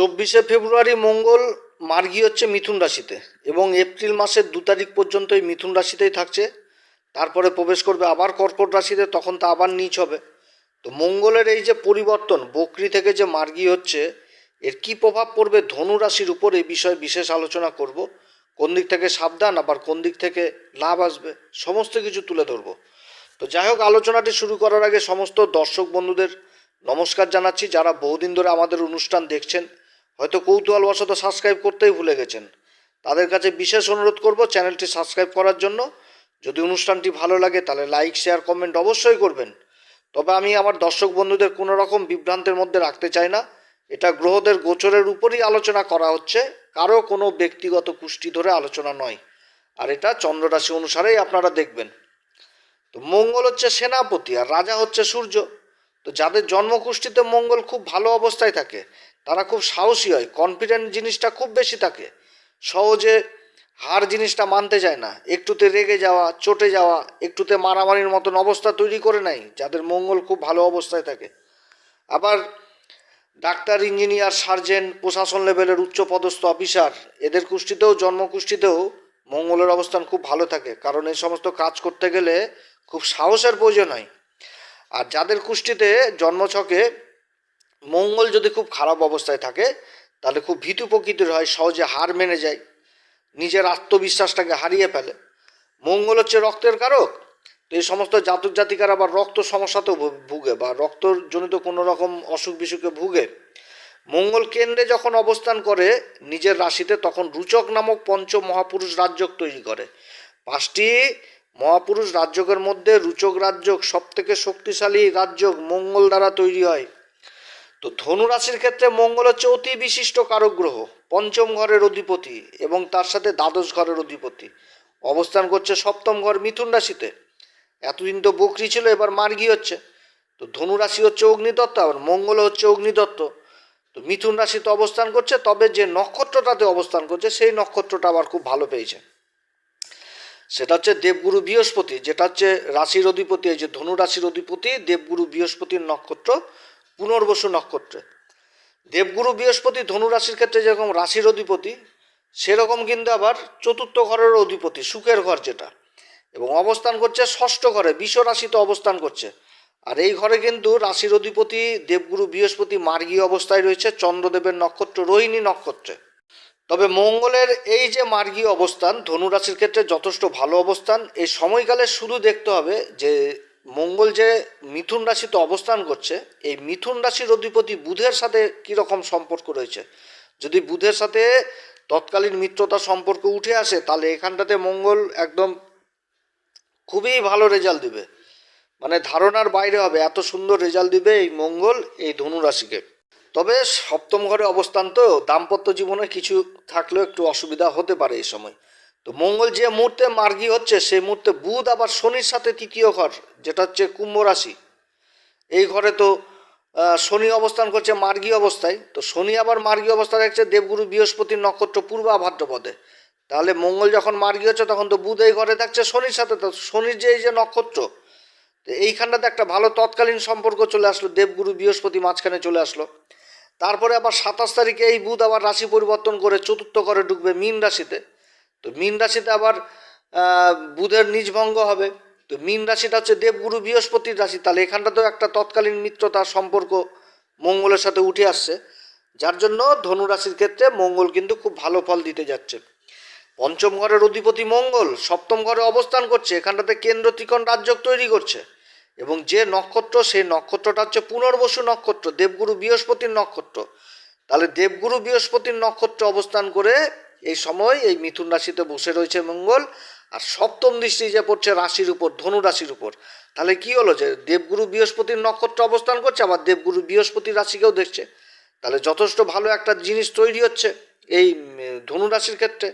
চব্বিশে ফেব্রুয়ারি মঙ্গল মার্গী হচ্ছে মিথুন রাশিতে এবং এপ্রিল মাসের দু তারিখ পর্যন্ত এই মিথুন রাশিতেই থাকছে। তারপরে প্রবেশ করবে আবার কর্কট রাশিতে, তখন তা আবার নিচ হবে। তো মঙ্গলের এই যে পরিবর্তন, বকরি থেকে যে মার্গী হচ্ছে, এর কি প্রভাব পড়বে ধনু রাশির উপর এই বিষয়ে বিশেষ আলোচনা করব। কোন দিক থেকে সাবধান, আবার কোন দিক থেকে লাভ আসবে, সমস্ত কিছু তুলে ধরবো। তো যাই হোক, আলোচনাটি শুরু করার আগে সমস্ত দর্শক বন্ধুদের নমস্কার জানাচ্ছি। যারা বহুদিন ধরে আমাদের অনুষ্ঠান দেখছেন হয়তো কৌতূহলবশত সাবস্ক্রাইব করতেই ভুলে গেছেন। তাদের কাছে বিশেষ অনুরোধ করব চ্যানেলটি সাবস্ক্রাইব করার জন্য। যদি অনুষ্ঠানটি ভালো লাগে তাহলে লাইক শেয়ার কমেন্ট অবশ্যই করবেন। তবে আমি আমার দর্শক বন্ধুদের কোনো রকম বিভ্রান্তের মধ্যে রাখতে চাই না। এটা গ্রহদের গোচরের উপরই আলোচনা করা হচ্ছে। কারও কোনো ব্যক্তিগত কুষ্টি ধরে আলোচনা নয়। আর এটা চন্দ্ররাশি অনুসারেই আপনারা দেখবেন। তো মঙ্গল হচ্ছে সেনাপতি আর রাজা হচ্ছে সূর্য। তো যাদের জন্মকুষ্ঠিতে মঙ্গল খুব ভালো অবস্থায় থাকে তারা খুব সাহসী হয় কনফিডেন্ট জিনিসটা খুব বেশি থাকে। সহজে হার জিনিসটা মানতে চায় না। একটুতে রেগে যাওয়া, চটে যাওয়া, একটুতে মারামারির মতন অবস্থা তৈরি করে নেয়, যাদের মঙ্গল খুব ভালো অবস্থায় থাকে। আবার ডাক্তার, ইঞ্জিনিয়ার সার্জেন প্রশাসন লেভেলের উচ্চপদস্থ অফিসার, এদের কুষ্ঠিতেও জন্মকুষ্ঠিতেও মঙ্গলের অবস্থান খুব ভালো থাকে। কারণ এই সমস্ত কাজ করতে গেলে খুব সাহসের প্রয়োজন হয়। আর যাদের কুষ্টিতে জন্মছকে মঙ্গল যদি খুব খারাপ অবস্থায় থাকে, তাহলে খুব ভীতু প্রকৃতির হয়, সহজে হার মেনে যায়, নিজের আত্মবিশ্বাসটাকে হারিয়ে ফেলে। মঙ্গল হচ্ছে রক্তের কারক, তো এই সমস্ত জাতক জাতিকার আবার রক্ত সমস্যাতেও ভুগে বা রক্তজনিত কোনো রকম অসুখ বিসুখে ভুগে। মঙ্গল কেন্দ্রে যখন অবস্থান করে নিজের রাশিতে, তখন রুচক নামক পঞ্চ মহাপুরুষ রাজ্যক তৈরি করে। পাঁচটি মহাপুরুষ রাজ্যকের মধ্যে রুচক রাজ্যক সব থেকে শক্তিশালী রাজ্যক মঙ্গল দ্বারা তৈরি হয়। তো ধনু রাশির ক্ষেত্রে মঙ্গল হচ্ছে অতি বিশিষ্ট কারক গ্রহ পঞ্চম ঘরের অধিপতি এবং তার সাথে দ্বাদশ ঘরের অধিপতি। অবস্থান করছে সপ্তম ঘর মিথুন রাশিতে। এতদিন তো বকরি ছিল, এবার মার্গি হচ্ছে। তো ধনু রাশি হচ্ছে অগ্নিদত্ত, আবার মঙ্গল হচ্ছে অগ্নিদত্ত। তো মিথুন রাশিতে অবস্থান করছে, তবে যে নক্ষত্রটাতে অবস্থান করছে, সেই নক্ষত্রটা আবার খুব ভালো পেয়েছে। সেটা হচ্ছে দেবগুরু বৃহস্পতি, যেটা হচ্ছে রাশির অধিপতি, এই যে ধনু রাশির অধিপতি, দেবগুরু বৃহস্পতির নক্ষত্র পুনর্বসু নক্ষত্রে। দেবগুরু বৃহস্পতি ধনুরাশির ক্ষেত্রে যেরকম রাশির অধিপতি, সেরকম কিন্তু আবার চতুর্থ ঘরের অধিপতি, সুখের ঘর যেটা। এবং অবস্থান করছে ষষ্ঠ ঘরে বিশ্ব রাশিতে অবস্থান করছে। আর এই ঘরে কিন্তু রাশির অধিপতি, দেবগুরু বৃহস্পতি মার্গী অবস্থায় রয়েছে, চন্দ্রদেবের নক্ষত্র, রোহিণী নক্ষত্রে। তবে মঙ্গলের এই যে মার্গী অবস্থান ধনুরাশির ক্ষেত্রে যথেষ্ট ভালো অবস্থান। এই সময়কালে শুধু দেখতে হবে যে মঙ্গল যে মিথুন রাশিতে অবস্থান করছে, এই মিথুন রাশির অধিপতি বুধের সাথে কীরকম সম্পর্ক রয়েছে? যদি বুধের সাথে তৎকালীন মিত্রতা সম্পর্ক উঠে আসে, তাহলে এখানটাতে মঙ্গল একদম খুবই ভালো রেজাল্ট দিবে। মানে ধারণার বাইরে হবে, এত সুন্দর রেজাল্ট দিবে এই মঙ্গল, এই ধনু রাশিকে। তবে সপ্তম ঘরে অবস্থান তো, দাম্পত্য জীবনে কিছু থাকলেও একটু অসুবিধা হতে পারে এই সময়। তো মঙ্গল যে মুহূর্তে মার্গী হচ্ছে, সেই মুহূর্তে বুধ আবার শনির সাথে তৃতীয় ঘর, যেটা হচ্ছে কুম্ভ রাশি। এই ঘরে তো শনি অবস্থান করছে মার্গী অবস্থায়। তো শনি আবার মার্গী অবস্থায় দেখছে দেবগুরু বৃহস্পতির নক্ষত্র পূর্বা ভাদ্রপদে তাহলে মঙ্গল যখন মার্গী হচ্ছে, তখন তো বুধ এই ঘরে থাকছে শনির সাথে। তো শনির যে এই যে নক্ষত্র, তো এইখানটাতে একটা ভালো তৎকালীন সম্পর্ক চলে আসলো। দেবগুরু বৃহস্পতি মাঝখানে চলে আসলো। তারপরে আবার সাতাশ তারিখে এই বুধ আবার রাশি পরিবর্তন করে চতুর্থ ঘরে ঢুকবে মীন রাশিতে। তো মীন রাশিতে আবার বুধের নিজভঙ্গ হবে। তো মীন রাশিটা হচ্ছে দেবগুরু বৃহস্পতির রাশি। তাহলে এখানটাতেও একটা তৎকালীন মিত্রতার সম্পর্ক মঙ্গলের সাথে উঠে আসছে। যার জন্য ধনু রাশির ক্ষেত্রে মঙ্গল কিন্তু খুব ভালো ফল দিতে যাচ্ছে। পঞ্চম ঘরের অধিপতি মঙ্গল সপ্তম ঘরে অবস্থান করছে। এখানটাতে কেন্দ্র ত্রিকোণ রাজ্য তৈরি করছে। এবং যে নক্ষত্র, সেই নক্ষত্রটা হচ্ছে পুনর্বসু নক্ষত্র, দেবগুরু বৃহস্পতির নক্ষত্র। তাহলে দেবগুরু বৃহস্পতির নক্ষত্র অবস্থান করে এই সময় এই মিথুন রাশিতে বসে রয়েছে মঙ্গল, আর সপ্তম দৃষ্টি যে পড়ছে রাশির উপর, ধনু রাশির উপর। তাহলে কি হলো যে দেবগুরু বৃহস্পতির নক্ষত্র অবস্থান করছে, আবার দেবগুরু বৃহস্পতির রাশিকেও দেখছে। তাহলে যথেষ্ট ভালো একটা জিনিস তৈরি হচ্ছে এই ধনু রাশির ক্ষেত্রে।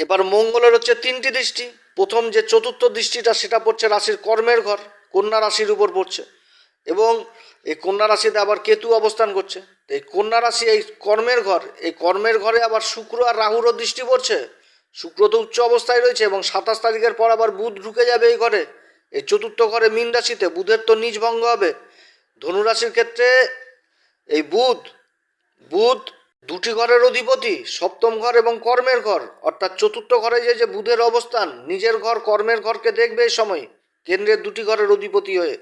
এবার মঙ্গলের হচ্ছে তিনটি দৃষ্টি। প্রথম যে চতুর্থ দৃষ্টিটা, সেটা পড়ছে রাশির কর্মের ঘর, কন্যা রাশির উপর পড়ছে। এবং এই কন্যা রাশিতে আবার কেতু অবস্থান করছে। এই কন্যা রাশি, এই কর্মের ঘর, এই কর্মের ঘরে আবার শুক্র আর রাহুরও দৃষ্টি পড়ছে। শুক্র তো উচ্চ অবস্থায় রয়েছে এবং সাতাশ তারিখের পর আবার বুধ ঢুকে যাবে এই ঘরে। এই চতুর্থ ঘরে মীন রাশিতে বুধের তো নিজ ভঙ্গ হবে। ধনুরাশির ক্ষেত্রে এই বুধ বুধ দুটি ঘরের অধিপতি, সপ্তম ঘর এবং কর্মের ঘর। অর্থাৎ চতুর্থ ঘরে যে যে বুধের অবস্থান, নিজের ঘর, কর্মের ঘরকে দেখবে এই সময়। কেন্দ্রের দুটি ঘরের অধিপতি হয়ে।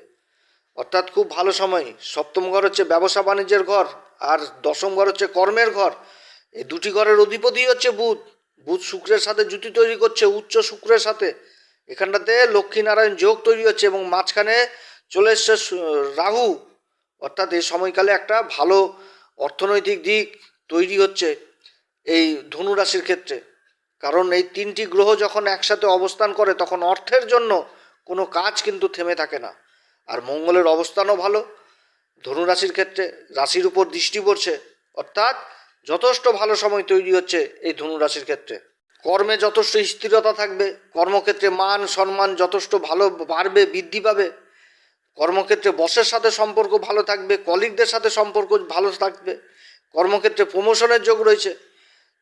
অর্থাৎ খুব ভালো সময়। সপ্তম ঘর হচ্ছে ব্যবসা বাণিজ্যের ঘর, আর দশম ঘর হচ্ছে কর্মের ঘর। এই দুটি ঘরের অধিপতি হচ্ছে বুধ। বুধ শুক্রের সাথে জুতি তৈরি করছে, উচ্চ শুক্রের সাথে। এখানটাতে লক্ষ্মীনারায়ণ যোগ তৈরি হচ্ছে এবং মাঝখানে চলে এসছে রাহু। অর্থাৎ এই সময়কালে একটা ভালো অর্থনৈতিক দিক তৈরি হচ্ছে এই ধনু রাশির ক্ষেত্রে। কারণ এই তিনটি গ্রহ যখন একসাথে অবস্থান করে, তখন অর্থের জন্য কোনো কাজ কিন্তু থেমে থাকে না। আর মঙ্গলের অবস্থানও ভালো। ধনু রাশির ক্ষেত্রে রাশির উপর দৃষ্টি পড়ছে, অর্থাৎ যথেষ্ট ভালো সময় তৈরি হচ্ছে এই ধনু রাশির ক্ষেত্রে। কর্মে যথেষ্ট স্থিরতা থাকবে, কর্মক্ষেত্রে মান সম্মান যথেষ্ট ভালো বাড়বে, বৃদ্ধি পাবে। কর্মক্ষেত্রে বসের সাথে সম্পর্ক ভালো থাকবে, কলিগদের সাথে সম্পর্ক ভালো থাকবে, কর্মক্ষেত্রে প্রমোশনের যোগ রয়েছে,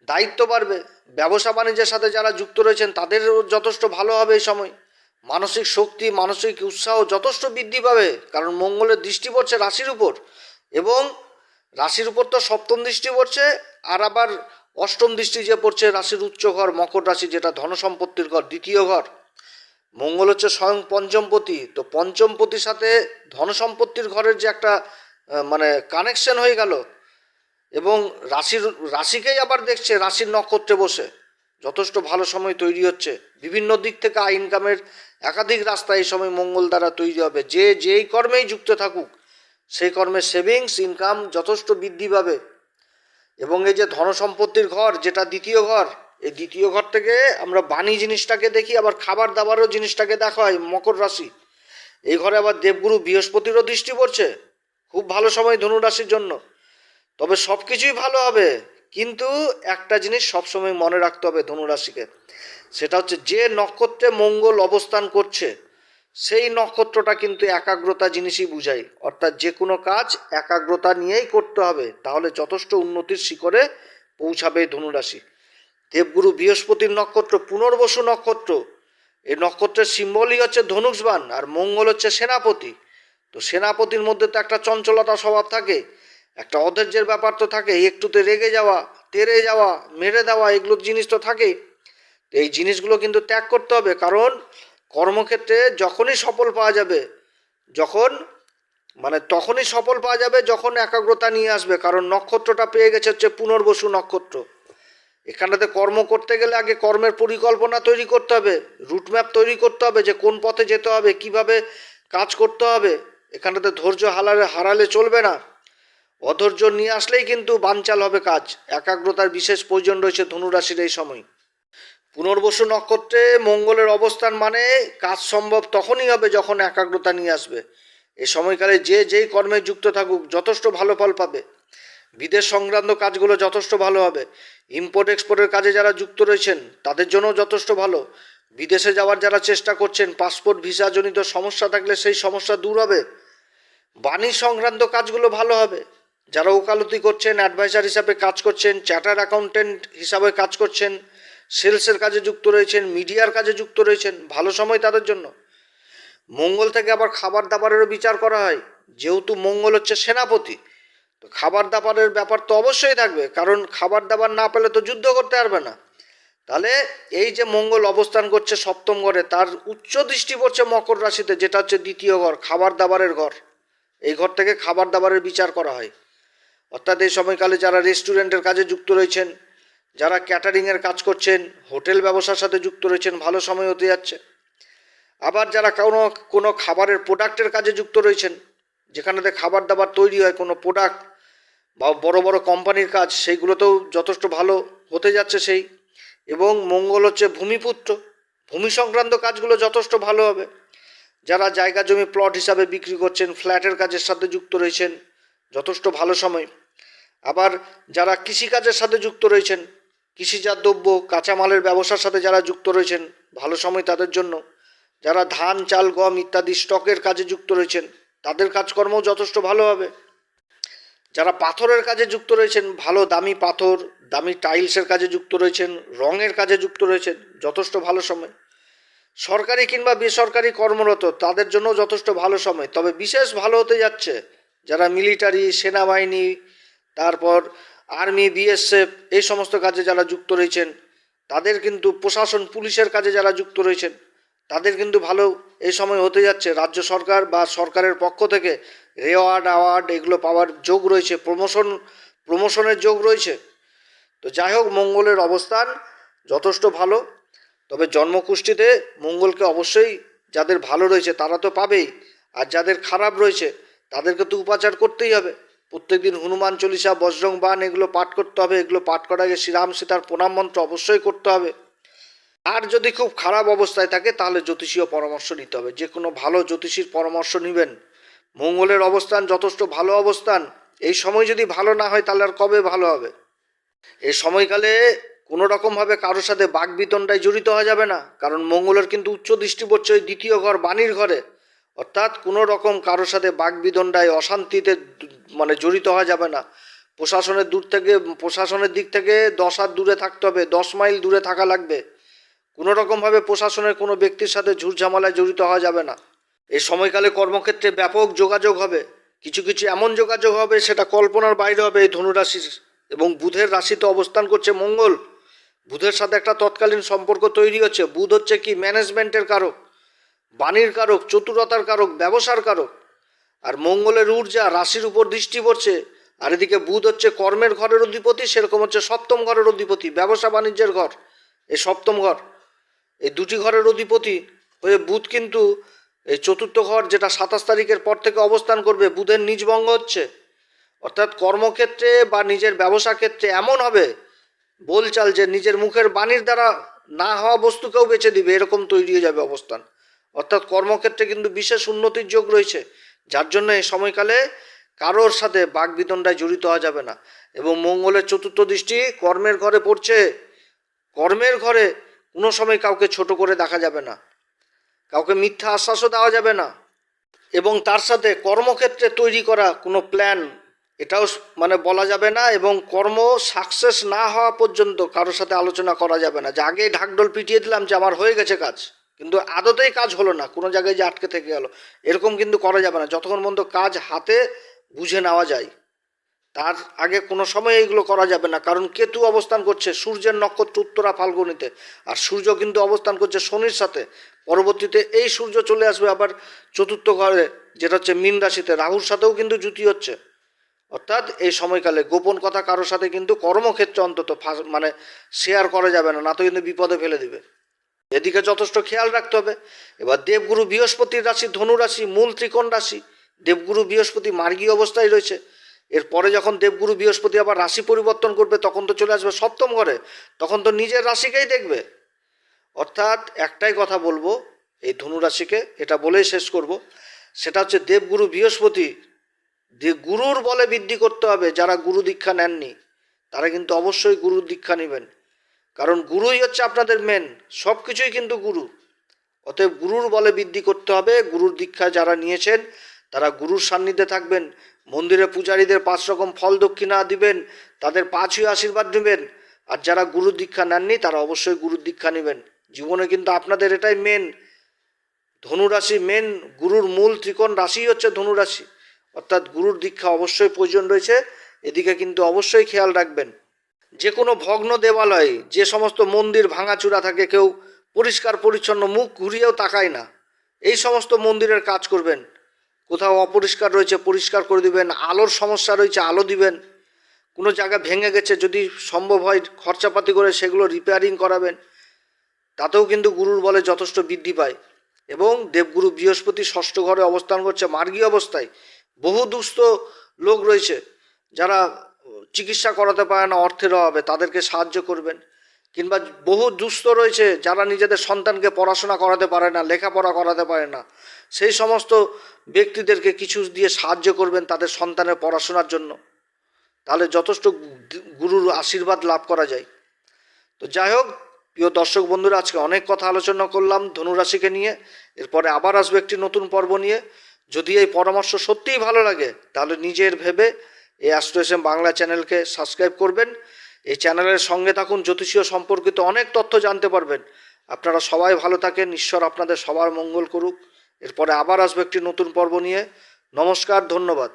দায়িত্ব বাড়বে। ব্যবসা বাণিজ্যের সাথে যারা যুক্ত রয়েছেন, তাদেরও যথেষ্ট ভালো হবে এই সময়। মানসিক শক্তি, মানসিক উৎসাহ যথেষ্ট বৃদ্ধি পাবে, কারণ মঙ্গলের দৃষ্টি পড়ছে রাশির উপর। এবং রাশির উপর তো সপ্তম দৃষ্টি পড়ছে, আর আবার অষ্টম দৃষ্টি যে পড়ছে রাশির উচ্চ ঘর, মকর রাশি যেটা ধন সম্পত্তির ঘর, দ্বিতীয় ঘর। মঙ্গল হচ্ছে স্বয়ং পঞ্চমপতি, তো পঞ্চমপতির সাথে ধন সম্পত্তির ঘরের যে একটা মানে কানেকশন হয়ে গেল। এবং রাশির, রাশিকেই আবার দেখছে, রাশির নক্ষত্রে বসে। যথেষ্ট ভালো সময় তৈরি হচ্ছে। বিভিন্ন দিক থেকে আয় ইনকামের একাধিক রাস্তা এই সময় মঙ্গল দ্বারা তৈরি হবে। যে যেই কর্মেই যুক্ত থাকুক সেই কর্মে সেভিংস ইনকাম যথেষ্ট বৃদ্ধি পাবে। এবং এই যে ধন সম্পত্তির ঘর, যেটা দ্বিতীয় ঘর, এই দ্বিতীয় ঘর থেকে আমরা বাণী জিনিসটাকে দেখি, আবার খাবার দাবারও জিনিসটাকে দেখা হয়, মকর রাশি। এই ঘরে আবার দেবগুরু বৃহস্পতিরও দৃষ্টি পড়ছে, খুব ভালো সময় ধনু রাশির জন্য। তবে সব কিছুই ভালো হবে। কিন্তু একটা জিনিস সবসময় মনে রাখতে হবে ধনুরাশিকে। সেটা হচ্ছে যে নক্ষত্রে মঙ্গল অবস্থান করছে, সেই নক্ষত্রটা কিন্তু একাগ্রতা জিনিসই বুঝায়। অর্থাৎ যে কোনো কাজ একাগ্রতা নিয়েই করতে হবে, তাহলে যথেষ্ট উন্নতির শিখরে পৌঁছাবে ধনুরাশি। দেবগুরু বৃহস্পতির নক্ষত্র, পুনর্বসু নক্ষত্র, এই নক্ষত্রের সিম্বলই হচ্ছে ধনুষবান আর মঙ্গল হচ্ছে সেনাপতি। তো সেনাপতির মধ্যে তো একটা চঞ্চলতা স্বভাব থাকে একটা অধৈর্যের ব্যাপার তো থাকে একটুতে রেগে যাওয়া, তেরে যাওয়া, মেরে দেওয়া, এগুলো জিনিস তো থাকেই। এই জিনিসগুলো কিন্তু ত্যাগ করতে হবে, কারণ কর্মক্ষেত্রে যখনই সফল পাওয়া যাবে, যখন মানে তখনই সফল পাওয়া যাবে যখন একাগ্রতা নিয়ে আসবে, কারণ নক্ষত্রটা পেয়ে গেছে হচ্ছে পুনর্বসু নক্ষত্র। এখানটাতে কর্ম করতে গেলে আগে কর্মের পরিকল্পনা তৈরি করতে হবে রুটম্যাপ তৈরি করতে হবে যে কোন পথে যেতে হবে, কীভাবে কাজ করতে হবে। এখানটাতে ধৈর্য হারালে হারালে চলবে না। অধৈর্য নিয়ে আসলেই কিন্তু বানচাল হবে কাজ। একাগ্রতার বিশেষ প্রয়োজন রয়েছে ধনুরাশির এই সময়। পুনর্বসু নক্ষত্রে মঙ্গলের অবস্থান মানে কাজ সম্ভব তখনই হবে যখন একাগ্রতা নিয়ে আসবে। এ সময়কালে যে যেই কর্মে যুক্ত থাকুক, যথেষ্ট ভালো ফল পাবে। বিদেশ সংক্রান্ত কাজগুলো যথেষ্ট ভালো হবে। ইম্পোর্ট এক্সপোর্টের কাজে যারা যুক্ত রয়েছেন, তাদের জন্যও যথেষ্ট ভালো। বিদেশে যাওয়ার যারা চেষ্টা করছেন পাসপোর্ট ভিসাজনিত সমস্যা থাকলে সেই সমস্যা দূর হবে। বাণী সংক্রান্ত কাজগুলো ভালো হবে। যারা ওকালতি করছেন অ্যাডভাইজার হিসাবে কাজ করছেন চার্টার অ্যাকাউন্টেন্ট হিসাবে কাজ করছেন সেলসের কাজে যুক্ত রয়েছেন মিডিয়ার কাজে যুক্ত রয়েছেন, ভালো সময় তাদের জন্য। মঙ্গল থেকে আবার খাবার দাবারেরও বিচার করা হয়। যেহেতু মঙ্গল হচ্ছে সেনাপতি, তো খাবার দাবারের ব্যাপার তো অবশ্যই থাকবে, কারণ খাবার দাবার না পেলে তো যুদ্ধ করতে পারবে না। তাহলে এই যে মঙ্গল অবস্থান করছে সপ্তম ঘরে, তার উচ্চ দৃষ্টি পড়ছে মকর রাশিতে, যেটা হচ্ছে দ্বিতীয় ঘর, খাবার দাবারের ঘর। এই ঘর থেকে খাবার দাবারের বিচার করা হয়। অর্থাৎ এই সময়কালে যারা রেস্টুরেন্টের কাজে যুক্ত রয়েছেন, যারা ক্যাটারিংয়ের কাজ করছেন, হোটেল ব্যবসার সাথে যুক্ত রয়েছেন, ভালো সময় হতে যাচ্ছে। আবার যারা কোনো কোনো খাবারের প্রোডাক্টের কাজে যুক্ত রয়েছেন, যেখানেতে খাবার দাবার তৈরি হয়, কোনো প্রোডাক্ট বা বড় বড় কোম্পানির কাজ, সেইগুলোতেও যথেষ্ট ভালো হতে যাচ্ছে সেই। এবং মঙ্গল হচ্ছে ভূমিপুত্র। ভূমি সংক্রান্ত কাজগুলো যথেষ্ট ভালো হবে। যারা জায়গা জমি প্লট হিসাবে বিক্রি করছেন, ফ্ল্যাটের কাজের সাথে যুক্ত রয়েছেন যথেষ্ট ভালো সময়। আবার যারা কৃষিকাজের সাথে যুক্ত রয়েছেন, কৃষিজাত দ্রব্য, কাঁচামালের ব্যবসার সাথে যারা যুক্ত রয়েছেন, ভালো সময় তাদের জন্য। যারা ধান, চাল, গম ইত্যাদি স্টকের কাজে যুক্ত রয়েছেন, তাদের কাজকর্মও যথেষ্ট ভালো হবে। যারা পাথরের কাজে যুক্ত রয়েছেন, ভালো দামি পাথর, দামি টাইলসের কাজে যুক্ত রয়েছেন, রঙের কাজে যুক্ত রয়েছেন, যথেষ্ট ভালো সময়। সরকারি কিংবা বেসরকারি কর্মরত, তাদের জন্য যথেষ্ট ভালো সময়। তবে বিশেষ ভালো হতে যাচ্ছে যারা মিলিটারি, সেনাবাহিনী, তারপর আর্মি, বিএসএফ, এই সমস্ত কাজে যারা যুক্ত রয়েছেন, তাদের কিন্তু প্রশাসন, পুলিশের কাজে যারা যুক্ত রয়েছেন, তাদের কিন্তু ভালো এই সময় হতে যাচ্ছে। রাজ্য সরকার বা সরকারের পক্ষ থেকে রেওয়ার্ড, অ্যাওয়ার্ড এগুলো পাওয়ার যোগ রয়েছে, প্রমোশন, প্রমোশনের যোগ রয়েছে। তো যাই হোক, মঙ্গলের অবস্থান যথেষ্ট ভালো, তবে জন্মকুষ্ঠিতে মঙ্গলকে অবশ্যই যাদের ভালো রয়েছে তারা তো পাবেই, আর যাদের খারাপ রয়েছে তাদেরকে তো উপাচার করতেই হবে। প্রত্যেকদিন হনুমান চল্লিশা, বজরং বান এগুলো পাঠ করতে হবে, এগুলো পাঠ করার আগে শ্রীরাম সীতার প্রণাম মন্ত্র অবশ্যই করতে হবে। আর যদি খুব খারাপ অবস্থায় থাকে, তাহলে জ্যোতিষীয় পরামর্শ নিতে হবে। যে কোনো ভালো জ্যোতিষীর পরামর্শ নেবেন। মঙ্গলের অবস্থান যথেষ্ট ভালো অবস্থান। এই সময় যদি ভালো না হয়, তাহলে আর কবে ভালো হবে? এই সময়কালে কোনো রকমভাবে কারোর সাথে বাগবিতণ্ডায় জড়িত হওয়া যাবে না। কারণ মঙ্গলের কিন্তু উচ্চ দৃষ্টি পড়ছে ওই দ্বিতীয় ঘর বাণীর ঘরে। অর্থাৎ কোনো রকম কারোর সাথে বাগবিদণ্ডায় অশান্তিতে মানে জড়িত হওয়া যাবে না। প্রশাসনের দূর থেকে, প্রশাসনের দিক থেকে দশ হাত দূরে থাকতে হবে, দশ মাইল দূরে থাকা লাগবে। কোনো রকমভাবে প্রশাসনের কোনো ব্যক্তির সাথে ঝুটঝামেলায় জড়িত হওয়া যাবে না। এই সময়কালে কর্মক্ষেত্রে ব্যাপক যোগাযোগ হবে। কিছু কিছু এমন যোগাযোগ হবে, সেটা কল্পনার বাইরে হবে। এই ধনুরাশির এবং বুধের রাশিতে অবস্থান করছে মঙ্গল। বুধের সাথে একটা তৎকালীন সম্পর্ক তৈরি হচ্ছে। বুধ হচ্ছে কি? ম্যানেজমেন্টের কারক। বাণীর কারক, চতুরতার কারক, ব্যবসার কারক। আর মঙ্গলের ঊর্জা, রাশির উপর দৃষ্টি পড়ছে। আর এদিকে বুধ হচ্ছে কর্মের ঘরের অধিপতি, সেরকম হচ্ছে সপ্তম ঘরের অধিপতি, ব্যবসা বাণিজ্যের ঘর, এই সপ্তম ঘর। এই দুটি ঘরের অধিপতি হয়ে বুধ কিন্তু এই চতুর্থ ঘর, যেটা সাতাশ তারিখের পর থেকে অবস্থান করবে, বুধের নিজভঙ্গ হচ্ছে। অর্থাৎ কর্মক্ষেত্রে বা নিজের ব্যবসা ক্ষেত্রে এমন হবে, বলচাল যে নিজের মুখের বাণীর দ্বারা না হওয়া বস্তুকেও বেছে দিবে, এরকম তৈরি হয়ে যাবে অবস্থান। অর্থাৎ কর্মক্ষেত্রে কিন্তু বিশেষ উন্নতির যোগ রয়েছে, যার জন্য এই সময়কালে কারোর সাথে বাগবিতণ্ডায় জড়িত হওয়া যাবে না। এবং মঙ্গলের চতুর্থ দৃষ্টি কর্মের ঘরে পড়ছে। কর্মের ঘরে কোনো সময় কাউকে ছোট করে দেখা যাবে না। কাউকে মিথ্যা আশ্বাসও দেওয়া যাবে না। এবং তার সাথে কর্মক্ষেত্রে তৈরি করা কোনো প্ল্যান এটাও মানে বলা যাবে না এবং কর্ম সাকসেস না হওয়া পর্যন্ত কারোর সাথে আলোচনা করা যাবে না। যে আগে ঢাকঢোল পিটিয়ে দিলাম যে আমার হয়ে গেছে কাজ। কিন্তু আদতেই কাজ হলো না, কোনো জায়গায় যে আটকে থেকে গেল। এরকম কিন্তু করা যাবে না, যতক্ষণ পর্যন্ত কাজ হাতে বুঝে নেওয়া যায়। তার আগে কোনো সময় এইগুলো করা যাবে না, কারণ কেতু অবস্থান করছে সূর্যের নক্ষত্র উত্তরা ফাল্গুনিতে, আর সূর্য কিন্তু অবস্থান করছে শনির সাথে। পরবর্তীতে এই সূর্য চলে আসবে আবার চতুর্থ ঘরে, যেটা হচ্ছে মীন রাশিতে। রাহুর সাথেও কিন্তু জুতি হচ্ছে। অর্থাৎ এই সময়কালে গোপন কথা কারোর সাথে কিন্তু কর্মক্ষেত্রে অন্তত মানে শেয়ার করা যাবে না না তো কিন্তু বিপদে ফেলে দিবে। এদিকে যথেষ্ট খেয়াল রাখতে হবে। এবার দেবগুরু বৃহস্পতির রাশি, ধনু রাশি, মূল ত্রিকোণ রাশি, দেবগুরু বৃহস্পতি মার্গী অবস্থায় রয়েছে। এরপরে যখন দেবগুরু বৃহস্পতি আবার রাশি পরিবর্তন করবে, তখন তো চলে আসবে সপ্তম ঘরে, তখন তো নিজের রাশিকেই দেখবে। অর্থাৎ একটাই কথা বলব, এই ধনু রাশিকে এটা বলেই শেষ করব। সেটা হচ্ছে দেবগুরু বৃহস্পতি, যে গুরুর বলে বৃদ্ধি করতে হবে, যারা গুরু দীক্ষা নেননি, তারা কিন্তু অবশ্যই গুরুর দীক্ষা নেবেন। কারণ গুরুই হচ্ছে আপনাদের মেন সব কিছুই কিন্তু গুরু। অতএব গুরুর বলে বৃদ্ধি করতে হবে, গুরুর দীক্ষা যারা নিয়েছেন, তারা গুরুর সান্নিধ্যে থাকবেন, মন্দিরে পূজারীদের পাঁচ রকম ফল দক্ষিণা দিবেন, তাদের পাঁচই আশীর্বাদ নেবেন, আর যারা গুরুর দীক্ষা নেননি, তারা অবশ্যই গুরুর দীক্ষা নেবেন। জীবনে কিন্তু আপনাদের এটাই মেন ধনুরাশি মেন গুরুর মূল ত্রিকোণ রাশি হচ্ছে ধনুরাশি। অর্থাৎ গুরুর দীক্ষা অবশ্যই প্রয়োজন রয়েছে, এদিকে কিন্তু অবশ্যই খেয়াল রাখবেন। যে কোনো ভগ্ন দেবালয়ে যে সমস্ত মন্দির ভাঙাচুরা থাকে, কেউ পরিষ্কার পরিচ্ছন্ন মুখ ঘুরিয়েও তাকায় না। এই সমস্ত মন্দিরের কাজ করবেন। কোথাও অপরিষ্কার রয়েছে, পরিষ্কার করে দিবেন। আলোর সমস্যা রয়েছে, আলো দিবেন। কোনো জায়গা ভেঙে গেছে, যদি সম্ভব হয় খরচাপাতি করে সেগুলো রিপেয়ারিং করাবেন। তাতেও কিন্তু গুরুর বলে যথেষ্ট বৃদ্ধি পায়। এবং দেবগুরু বৃহস্পতি ষষ্ঠ ঘরে অবস্থান করছে, মার্গী অবস্থায়। বহু দুস্থ লোক রয়েছে, যারা চিকিৎসা করাতে পারে না, অর্থের অভাবে, তাদেরকে সাহায্য করবেন। কিংবা বহু দুস্থ রয়েছে যারা নিজেদের সন্তানকে পড়াশোনা করাতে পারে না, লেখাপড়া করাতে পারে না। সেই সমস্ত ব্যক্তিদেরকে কিছু দিয়ে সাহায্য করবেন তাদের সন্তানের পড়াশোনার জন্য। তাহলে যথেষ্ট গুরুর আশীর্বাদ লাভ করা যায়। তো যাই হোক, প্রিয় দর্শক বন্ধুরা, আজকে অনেক কথা আলোচনা করলাম ধনুরাশিকে নিয়ে। এরপরে আবার আসবে একটি নতুন পর্ব নিয়ে। যদি এই পরামর্শ সত্যিই ভালো লাগে, তাহলে নিজের ভেবে এই অ্যাস্ট্রোএসএম বাংলা চ্যানেলকে সাবস্ক্রাইব করবেন। এই চ্যানেলের সঙ্গে থাকুন, জ্যোতিষীয় সম্পর্কিত অনেক তথ্য জানতে পারবেন। আপনারা সবাই ভালো থাকেন, ঈশ্বর আপনাদের সবার মঙ্গল করুক। এরপরে আবার আসবে একটি নতুন পর্ব নিয়ে। নমস্কার, ধন্যবাদ।